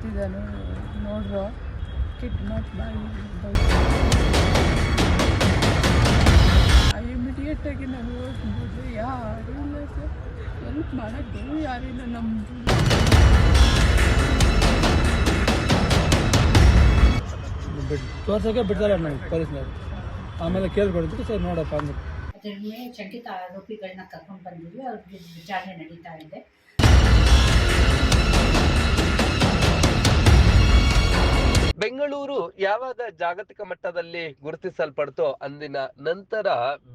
ಸತ್ತಿದ್ದಾನು ನೋಡ್ರೋ ಕೆಟ್ಟ ಮಾತು ಬಾಯಿ ಇಮಿಡಿಯೇಟಾಗಿ ನಾನು ಹೋಗ್ಬೋದು ಯಾರೂ ಇಲ್ಲ ಸರ್. ಹೆಲ್ಪ್ ಮಾಡೋಕ್ಕೆ ಯಾರಿಲ್ಲ ನಮ್ಮ ಬಿಟ್ಟು ತೋರ್ಸೋಕೆ ಬಿಡ್ತಾರೆ ನನಗೆ ಪೊಲೀಸ್ನವರು. ಆಮೇಲೆ ಕೇಳ್ಕೊಡಿದ್ದಕ್ಕೆ ಸರ್ ನೋಡಪ್ಪ ಅಂದ್ರೆ. ಶಂಕಿತ ಆರೋಪಿಗಳನ್ನ ಕರ್ಕೊಂಡು ಬಂದಿದ್ವಿ ಅವ್ರಿಗೆ ವಿಚಾರಣೆ ನಡೀತಾ ಇದೆ. ಬೆಂಗಳೂರು ಯಾವಾಗ ಜಾಗತಿಕ ಮಟ್ಟದಲ್ಲಿ ಗುರುತಿಸಲ್ಪಡ್ತೋ ಅಂದಿನ ನಂತರ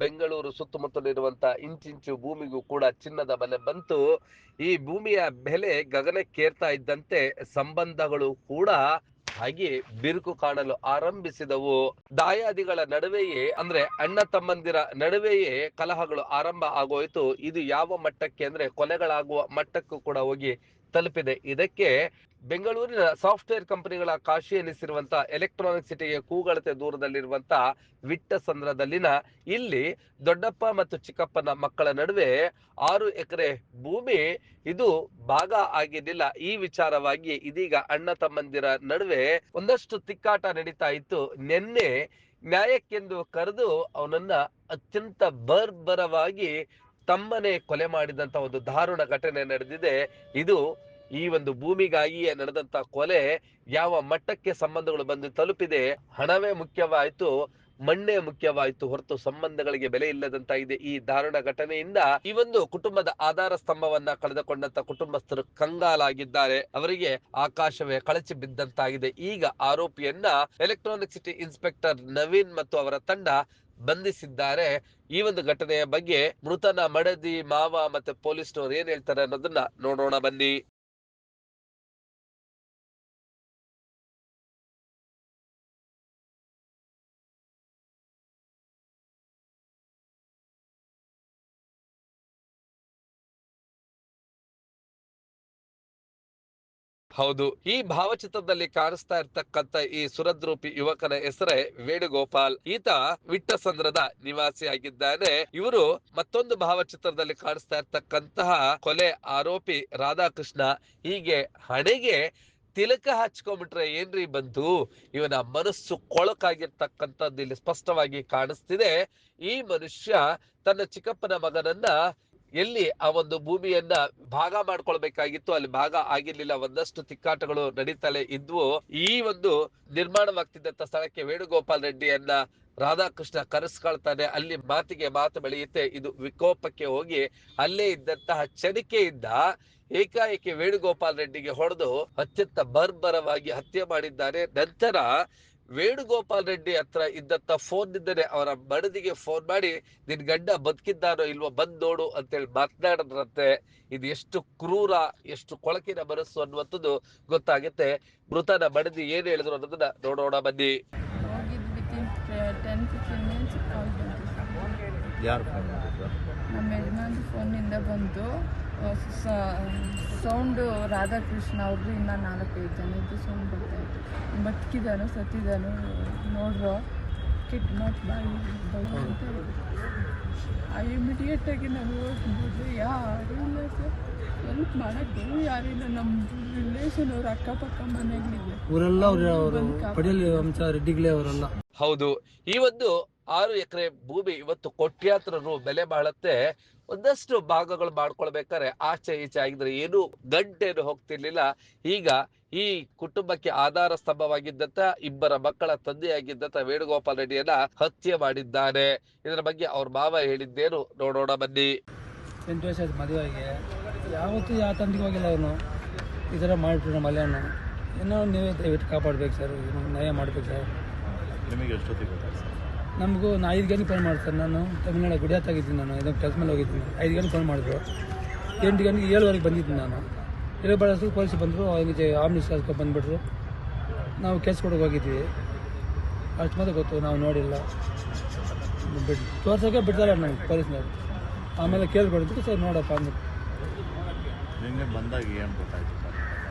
ಬೆಂಗಳೂರು ಸುತ್ತಮುತ್ತಲಿರುವಂತ ಇಂಚಿಂಚು ಭೂಮಿಗೂ ಕೂಡ ಚಿನ್ನದ ಬೆಲೆ ಬಂತು. ಈ ಭೂಮಿಯ ಬೆಲೆ ಗಗನಕ್ಕೇರ್ತಾ ಇದ್ದಂತೆ ಸಂಬಂಧಗಳು ಕೂಡ ಹಾಗೆ ಬಿರುಕು ಕಾಣಲು ಆರಂಭಿಸಿದವು. ದಾಯಾದಿಗಳ ನಡುವೆಯೇ ಅಂದ್ರೆ ಅಣ್ಣ ತಮ್ಮಂದಿರ ನಡುವೆಯೇ ಕಲಹಗಳು ಆರಂಭ ಆಗೋಯ್ತು. ಇದು ಯಾವ ಮಟ್ಟಕ್ಕೆ ಅಂದ್ರೆ ಕೊಲೆಗಳಾಗುವ ಮಟ್ಟಕ್ಕೂ ಕೂಡ ಹೋಗಿ ತಲುಪಿದೆ. ಇದಕ್ಕೆ ಬೆಂಗಳೂರಿನ ಸಾಫ್ಟ್ವೇರ್ ಕಂಪನಿಗಳ ಕಾಶಿ ಎನಿಸಿರುವಂತಹ ಎಲೆಕ್ಟ್ರಾನಿಕ್ ಸಿಟಿಗೆ ಕೂಗಳತೆ ದೂರದಲ್ಲಿರುವಂತ ವಿಟ್ಟಸಂದ್ರದಲ್ಲಿನ ಇಲ್ಲಿ ದೊಡ್ಡಪ್ಪ ಮತ್ತು ಚಿಕ್ಕಪ್ಪನ ಮಕ್ಕಳ ನಡುವೆ ಆರು ಎಕರೆ ಭೂಮಿ ಇದು ಭಾಗ ಆಗಿರಲಿಲ್ಲ. ಈ ವಿಚಾರವಾಗಿ ಇದೀಗ ಅಣ್ಣ ತಮ್ಮಂದಿರ ನಡುವೆ ಒಂದಷ್ಟು ತಿಕ್ಕಾಟ ನಡೀತಾ ಇತ್ತು. ನಿನ್ನೆ ನ್ಯಾಯಕ್ಕೆಂದು ಕರೆದು ಅವನನ್ನ ಅತ್ಯಂತ ಬರ್ಬರವಾಗಿ ತಮ್ಮನೇ ಕೊಲೆ ಮಾಡಿದಂತ ಒಂದು ದಾರುಣ ಘಟನೆ ನಡೆದಿದೆ. ಇದು ಈ ಒಂದು ಭೂಮಿಗಾಗಿಯೇ ನಡೆದಂತ ಕೊಲೆ ಯಾವ ಮಟ್ಟಕ್ಕೆ ಸಂಬಂಧಗಳು ಬಂದು ತಲುಪಿದೆ, ಹಣವೇ ಮುಖ್ಯವಾಯ್ತು, ಮಣ್ಣೇ ಮುಖ್ಯವಾಯ್ತು ಹೊರತು ಸಂಬಂಧಗಳಿಗೆ ಬೆಲೆ ಇಲ್ಲದಂತಾಗಿದೆ ಈ ದಾರುಣ ಘಟನೆಯಿಂದ. ಈ ಒಂದು ಕುಟುಂಬದ ಆಧಾರ ಸ್ತಂಭವನ್ನ ಕಳೆದುಕೊಂಡಂತ ಕುಟುಂಬಸ್ಥರು ಕಂಗಾಲಾಗಿದ್ದಾರೆ. ಅವರಿಗೆ ಆಕಾಶವೇ ಕಳಚಿ ಬಿದ್ದಂತಾಗಿದೆ. ಈಗ ಆರೋಪಿಯನ್ನ ಎಲೆಕ್ಟ್ರಾನಿಕ್ ಸಿಟಿ ಇನ್ಸ್ಪೆಕ್ಟರ್ ನವೀನ್ ಮತ್ತು ಅವರ ತಂಡ ಬಂಧಿಸಿದ್ದಾರೆ. ಈ ಒಂದು ಘಟನೆಯ ಬಗ್ಗೆ ಮೃತನ ಮಡದಿ ಮಾವ ಮತ್ತೆ ಪೊಲೀಸ್ನವರು ಏನ್ ಹೇಳ್ತಾರೆ ಅನ್ನೋದನ್ನ ನೋಡೋಣ ಬನ್ನಿ. ಹೌದು. ಈ ಭಾವಚಿತ್ರದಲ್ಲಿ ಕಾಣಿಸ್ತಾ ಇರ್ತಕ್ಕಂತ ಈ ಸುರದ್ರೂಪಿ ಯುವಕನ ಹೆಸರೇ ವೇಣುಗೋಪಾಲ್. ಈತ ವಿಟ್ಟಸಂದ್ರದ ನಿವಾಸಿಯಾಗಿದ್ದಾನೆ. ಇವರು ಮತ್ತೊಂದು ಭಾವಚಿತ್ರದಲ್ಲಿ ಕಾಣಿಸ್ತಾ ಇರ್ತಕ್ಕಂತಹ ಕೊಲೆ ಆರೋಪಿ ರಾಧಾಕೃಷ್ಣ. ಹೀಗೆ ಹಣೆಗೆ ತಿಲಕ ಹಚ್ಕೊಂಡ್ಬಿಟ್ರೆ ಏನ್ರಿ ಬಂತು ಇವನ ಮನಸ್ಸು ಕೊಳಕಾಗಿರ್ತಕ್ಕಂಥದ್ದು ಇಲ್ಲಿ ಸ್ಪಷ್ಟವಾಗಿ ಕಾಣಿಸ್ತಿದೆ. ಈ ಮನುಷ್ಯ ತನ್ನ ಚಿಕ್ಕಪ್ಪನ ಮಗನನ್ನ ಎಲ್ಲಿ ಆ ಒಂದು ಭೂಮಿಯನ್ನ ಭಾಗ ಮಾಡ್ಕೊಳ್ಬೇಕಾಗಿತ್ತು, ಅಲ್ಲಿ ಭಾಗ ಆಗಿರ್ಲಿಲ್ಲ, ಒಂದಷ್ಟು ತಿಕ್ಕಾಟಗಳು ನಡೀತಲೇ ಇದ್ವು. ಈ ಒಂದು ನಿರ್ಮಾಣವಾಗ್ತಿದ್ದಂತ ಸ್ಥಳಕ್ಕೆ ವೇಣುಗೋಪಾಲ್ ರೆಡ್ಡಿಯನ್ನ ರಾಧಾಕೃಷ್ಣ ಕರೆಸ್ಕೊಳ್ತಾನೆ. ಅಲ್ಲಿ ಮಾತಿಗೆ ಮಾತು ಬೆಳೆಯುತ್ತೆ. ಇದು ವಿಕೋಪಕ್ಕೆ ಹೋಗಿ ಅಲ್ಲೇ ಇದ್ದಂತಹ ಚನಿಕೆಯಿಂದ ಏಕಾಏಕಿ ವೇಣುಗೋಪಾಲ್ ರೆಡ್ಡಿಗೆ ಹೊಡೆದು ಅತ್ಯಂತ ಬರ್ಬರವಾಗಿ ಹತ್ಯೆ ಮಾಡಿದ್ದಾರೆ. ನಂತರ ವೇಣುಗೋಪಾಲ್ ರೆಡ್ಡಿ ಹತ್ರ ಇದ್ದಂತ ಫೋನ್ ಇದ್ದರೆ ಅವರ ಮಡದಿಗೆ ಫೋನ್ ಮಾಡಿ ನಿನ್ ಗಂಡ ಬದುಕಿದ್ದಾನೋ ಇಲ್ವೋ ಬಂದ್ ನೋಡು ಅಂತೇಳಿ ಮಾತನಾಡಿದ್ರಂತೆ. ಇದು ಎಷ್ಟು ಕ್ರೂರ ಎಷ್ಟು ಕೊಳಕಿನ ಮನಸ್ಸು ಅನ್ನುವಂಥದ್ದು ಗೊತ್ತಾಗುತ್ತೆ. ಮೃತನ ಮಡದಿ ಏನ್ ಹೇಳಿದ್ರು ಅನ್ನೋದನ್ನ ನೋಡೋಣ ಬನ್ನಿ. ನಮ್ಮ ಯಜಮಾನ್ರ ಫೋನಿಂದ ಬಂತು ಸೌಂಡು ರಾಧಾಕೃಷ್ಣ ಅವ್ರದ್ದು ಇನ್ನ ನಾಲ್ಕೈದು ಜನದ್ದು ಸೌಂಡ್ ಬರ್ತಾ ಇತ್ತು. ಬದುಕಿದಾನು ಸತ್ತಿದಾನು ನೋಡ್ರು ಕಿಟ್ ಮಾತು ಬಾಯಿ ಅಂತ ಆ ಇಮಿಡಿಯೇಟಾಗಿ ನಾವು ಹೋಗ್ಬೋದು. ಯಾರೂ ಇಲ್ಲ ಸರ್. ಹೆಲ್ಪ್ ಮಾಡೋಕ್ಕೆ ಯಾರಿಲ್ಲ ನಮ್ಮ ರಿಲೇಷನ್ ಅವ್ರ ಅಕ್ಕಪಕ್ಕ ಮನೆಗಳಿಗೆ ಊರೆಲ್ಲ ಅವ್ರು ಅವರು ಪಡಿಯಲ್ಲಿ ವಂಶ ರೆಡ್ಡಿಗಳೇ ಅವರೆಲ್ಲ. ಹೌದು. ಈ ಒಂದು ಆರು ಎಕರೆ ಭೂಮಿ ಇವತ್ತು ಕೋಟ್ಯಾಂತರ ರು ಬೆಲೆ ಬಾಳತ್ತೆ. ಒಂದಷ್ಟು ಭಾಗಗಳು ಮಾಡ್ಕೊಳ್ಬೇಕಾದ್ರೆ ಆಚೆ ಈಚೆ ಆಗಿದ್ರೆ ಏನು ಗಂಟೇನು ಹೋಗ್ತಿರ್ಲಿಲ್ಲ. ಈಗ ಈ ಕುಟುಂಬಕ್ಕೆ ಆಧಾರ ಸ್ತಂಭವಾಗಿದ್ದಂತ ಇಬ್ಬರ ಮಕ್ಕಳ ತಂದೆಯಾಗಿದ್ದಂತ ವೇಣುಗೋಪಾಲ್ ರೆಡ್ಡಿಯನ್ನ ಹತ್ಯೆ ಮಾಡಿದ್ದಾನೆ. ಇದರ ಬಗ್ಗೆ ಅವ್ರ ಮಾವ ಹೇಳಿದ್ದೇನು ನೋಡೋಣ ಬನ್ನಿ. ಎಂಟು ವರ್ಷ ಆಯ್ತು ಮದುವೆಗೆ ಯಾವತ್ತೂ ಯಾವ ತಂದಿಗೆ ಹೋಗಿಲ್ಲ ಅವನು. ಈ ಥರ ಮಾಡಿಬಿಟ್ರು ನಮ್ಮ ಮಲೆಯನ್ನು ಏನೋ ನೀವೇ ದಯವಿಟ್ಟು ಕಾಪಾಡ್ಬೇಕು ಸರ್. ನಯ ಮಾಡ್ಬೇಕು ಸರ್. ನಿಮಗೆ ಎಷ್ಟೊತ್ತಿಗೆ ನಮಗೂ ನಾ ಐದು ಗಂಟೆಗೆ ಫೋನ್ ಮಾಡ್ತಾರೆ ನಾನು ತಮಿಳ್ನಾಡು ಗುಡಿಯಾತಾಗಿದ್ದೀನಿ ನಾನು. ಇದಕ್ಕೆ ಕೆಲಸ ಮೇಲೆ ಹೋಗಿದ್ದೀನಿ. ಐದು ಗಂಟೆಗೆ ಫೋನ್ ಮಾಡಿದ್ರು. ಎಂಟು ಗಂಟೆಗೆ ಏಳುವರೆಗೆ ಬಂದಿದ್ದೀನಿ ನಾನು. ಇರೋ ಬಳಸು ಪೊಲೀಸ್ ಬಂದರು ಅವ್ರಿಗೆ ಆಂಬುಲೆನ್ಸ್ ಕರ್ಕೊಂಡು ಬಂದುಬಿಟ್ರು. ನಾವು ಕೆಲಸ ಕೊಡೋಕೆ ಹೋಗಿದ್ದೀವಿ ಅಷ್ಟು ಮಾತ್ರ ಗೊತ್ತು ನಾವು ನೋಡಿಲ್ಲ. ಬಿಟ್ಟು ತೋರ್ಸೋಕೆ ಬಿಡ್ತಾರೆ ನನಗೆ ಪೊಲೀಸ್ನವ್ರು. ಆಮೇಲೆ ಕೇಳ್ಕೊಡಿದ್ದಕ್ಕೆ ಸರ್ ನೋಡಪ್ಪ ನಿನ್ನೆ ಬಂದಾಗ ಏನು ಗೊತ್ತಾಯ್ತು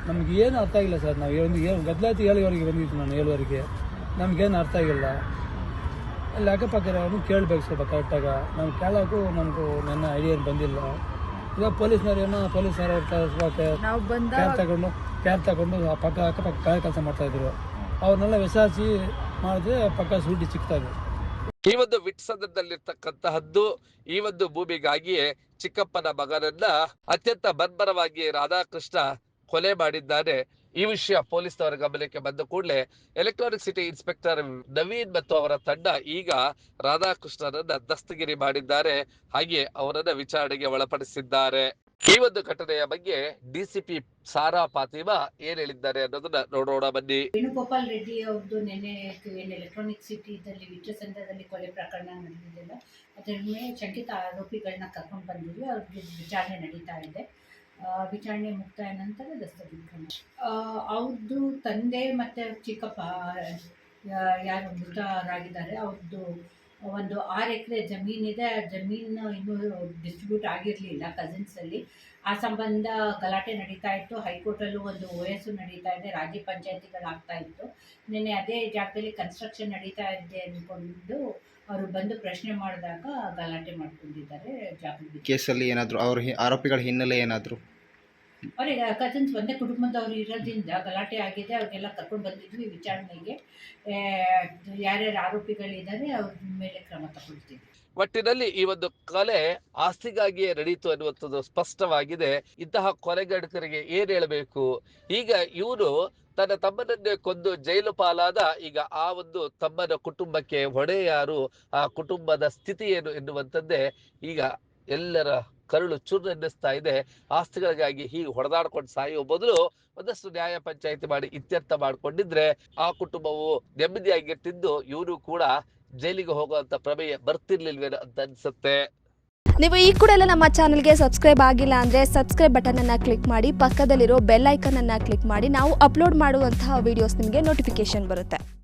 ನಮ್ಗೆ ಏನು ಅರ್ಥ ಆಗಿಲ್ಲ ಸರ್. ನಾವು ಒಂದು ಏನು ಗದ್ದಲಾಯ್ತು ಏಳುವರೆಗೆ ಬಂದಿದ್ದೀನಿ ನಾನು ಏಳುವರೆಗೆ. ನಮಗೇನು ಅರ್ಥ ಆಗಿಲ್ಲ. ಅಲ್ಲಿ ಅಕ್ಕಪಕ್ಕ ಇರೋನು ಕೇಳಬೇಕು ಸ್ವಲ್ಪ ಕರೆಕ್ಟಾಗ. ನಾನು ಕೇಳೋಕ್ಕೂ ನನಗೆ ನನ್ನ ಐಡಿಯಾ ಬಂದಿಲ್ಲ. ಈಗ ಪೊಲೀಸ್ನವ್ರು ಏನೋ ಪೊಲೀಸ್ನವ್ರು ನಾವು ಬಂದ ಕ್ಯಾಬ್ ತಗೊಂಡು ಕ್ಯಾಬ್ ತಗೊಂಡು ಆ ಪಕ್ಕ ಅಕ್ಕಪಕ್ಕ ಕಾಯಿ ಕೆಲಸ ಮಾಡ್ತಾಯಿದ್ರು ಅವ್ರನ್ನೆಲ್ಲ ವಿಚಾರಿಸಿ ಮಾಡಿದ್ರೆ ಪಕ್ಕ ಸೂಟಿ ಸಿಗ್ತಾ ಇದೆ. ಈ ಒಂದು ವಿಟ್ಸದಲ್ಲಿರ್ತಕ್ಕಂತಹದ್ದು ಈ ಒಂದು ಭೂಮಿಗಾಗಿಯೇ ಚಿಕ್ಕಪ್ಪನ ಮಗನನ್ನ ಅತ್ಯಂತ ಬರ್ಬರವಾಗಿ ರಾಧಾಕೃಷ್ಣ ಕೊಲೆ ಮಾಡಿದ್ದಾನೆ. ಈ ವಿಷಯ ಪೊಲೀಸ್ನವರ ಗಮನಕ್ಕೆ ಬಂದ ಕೂಡಲೇ ಎಲೆಕ್ಟ್ರಾನಿಕ್ ಸಿಟಿ ಇನ್ಸ್ಪೆಕ್ಟರ್ ನವೀನ್ ಮತ್ತು ಅವರ ತಂಡ ಈಗ ರಾಧಾಕೃಷ್ಣನನ್ನ ದಸ್ತಗಿರಿ ಮಾಡಿದ್ದಾರೆ. ಹಾಗೆ ಅವರನ್ನ ವಿಚಾರಣೆಗೆ ಒಳಪಡಿಸಿದ್ದಾರೆ. ಈ ಒಂದು ಘಟನೆಯ ಬಗ್ಗೆ ಡಿಸಿಪಿ ಸಾರಾ ಫಾತಿಮಾ ಏನ್ ಹೇಳಿದ್ದಾರೆ ಅನ್ನೋದನ್ನ ನೋಡೋಣ ಬನ್ನಿ. ವೇಣುಗೋಪಾಲ್ ರೆಡ್ಡಿ ಅವ್ರದ್ದು ನೆನೆ ಏನು ಎಲೆಕ್ಟ್ರಾನಿಕ್ ಸಿಟಿದಲ್ಲಿ ಸಂಘದಲ್ಲಿ ಕೊಲೆ ಪ್ರಕರಣ ನಡೆದಿದ್ದೆಲ್ಲ ಅದರ ಮೇಲೆ ಶಂಕಿತ ಆರೋಪಿಗಳನ್ನ ಕರ್ಕೊಂಡು ಬಂದಿದ್ವಿ. ಅವ್ರಿಗೆ ವಿಚಾರಣೆ ನಡೀತಾ ಇದೆ. ವಿಚಾರಣೆ ಮುಕ್ತಾಯ ನಂತರ ದಸ್ತಗಿರಿ ಅವ್ರದ್ದು ತಂದೆ ಮತ್ತು ಚಿಕ್ಕಪ್ಪ ಯಾರು ಮೃತರಾಗಿದ್ದಾರೆ ಅವ್ರದ್ದು ಒಂದು ಆರು ಎಕರೆ ಜಮೀನಿದೆ, ಆ ಜಮೀನು ಇನ್ನೂ ಡಿಸ್ಟ್ರಿಬ್ಯೂಟ್ ಆಗಿರಲಿಲ್ಲ ಕಸಿನ್ಸಲ್ಲಿ ಆ ಸಂಬಂಧ ಗಲಾಟೆ ನಡೀತಾ ಇತ್ತು. ಹೈಕೋರ್ಟಲ್ಲೂ ಒಂದು ಓ ಎಸ್ ನಡೀತಾ ಇದೆ, ರಾಜ್ಯ ಪಂಚಾಯತಿಗಳಾಗ್ತಾ ಇತ್ತು. ನಿನ್ನೆ ಅದೇ ಜಾಗದಲ್ಲಿ ಕನ್ಸ್ಟ್ರಕ್ಷನ್ ನಡೀತಾ ಇದೆ ಅಂದ್ಕೊಂಡು ಅವರು ಬಂದು ಪ್ರಶ್ನೆ ಮಾಡಿದಾಗ ಗಲಾಟೆ ಮಾಡ್ಕೊಂಡಿದ್ದಾರೆ ಜಾಗೃತಿ ಕೇಸಲ್ಲಿ ಏನಾದರೂ ಅವ್ರ ಹಿ- ಆರೋಪಿಗಳ ಹಿನ್ನೆಲೆ ಏನಾದರೂ? ಅವ್ರಿಗೆ ಕಸಿನ್ಸ್ ಒಂದೇ ಕುಟುಂಬದವ್ರು ಇರೋದ್ರಿಂದ ಗಲಾಟೆ ಆಗಿದೆ ಅವ್ರಿಗೆಲ್ಲ ಕರ್ಕೊಂಡು ಬಂದಿದ್ವಿ ವಿಚಾರಣೆಗೆ. ಆ, ಯಾರ್ಯಾರು ಆರೋಪಿಗಳಿದ್ದಾರೆ ಅವ್ರ ಮೇಲೆ ಕ್ರಮ ತಗೊಳ್ತೀವಿ. ಒಟ್ಟಿನಲ್ಲಿ ಈ ಒಂದು ಕೊಲೆ ಆಸ್ತಿಗಾಗಿಯೇ ನಡೀತು ಅನ್ನುವಂಥದ್ದು ಸ್ಪಷ್ಟವಾಗಿದೆ. ಇಂತಹ ಕೊಲೆಗಡಕರಿಗೆ ಏನ್ ಹೇಳಬೇಕು? ಈಗ ಇವರು ತನ್ನ ತಮ್ಮನನ್ನೇ ಕೊಂದು ಜೈಲು ಪಾಲಾದ ಈಗ ಆ ಒಂದು ತಮ್ಮನ ಕುಟುಂಬಕ್ಕೆ ಹೊಣೆ ಯಾರು? ಆ ಕುಟುಂಬದ ಸ್ಥಿತಿ ಏನು ಎನ್ನುವಂಥದ್ದೇ ಈಗ ಎಲ್ಲರ ಕರುಳು ಚುರ್ನ ಎನ್ನಿಸ್ತಾ ಇದೆ. ಆಸ್ತಿಗಳಿಗಾಗಿ ಹೀಗೆ ಹೊಡೆದಾಡ್ಕೊಂಡು ಸಾಯುವ ಬದಲು ಒಂದಷ್ಟು ನ್ಯಾಯ ಪಂಚಾಯಿತಿ ಮಾಡಿ ಇತ್ಯರ್ಥ ಮಾಡ್ಕೊಂಡಿದ್ರೆ ಆ ಕುಟುಂಬವು ನೆಮ್ಮದಿಯಾಗಿರ್ತಿದ್ದು ಇವರು ಕೂಡ ಜೈಲಿಗೆ ಹೋಗುವಂತ ಪ್ರಮೇಯ ಬರ್ತಿರ್ಲಿಲ್ವೇನೋ ಅಂತ ಅನ್ಸುತ್ತೆ. ನೀವು ಈ ಕೂಡ ಎಲ್ಲ ನಮ್ಮ ಚಾನಲ್ಗೆ ಸಬ್ಸ್ಕ್ರೈಬ್ ಆಗಿಲ್ಲ ಅಂದ್ರೆ ಸಬ್ಸ್ಕ್ರೈಬ್ ಬಟನ್ ಅನ್ನ ಕ್ಲಿಕ್ ಮಾಡಿ, ಪಕ್ಕದಲ್ಲಿರೋ ಬೆಲ್ ಐಕನನ್ನು ಕ್ಲಿಕ್ ಮಾಡಿ, ನಾವು ಅಪ್ಲೋಡ್ ಮಾಡುವಂತಹ ವಿಡಿಯೋಸ್ ನಿಮಗೆ ನೋಟಿಫಿಕೇಶನ್ ಬರುತ್ತೆ.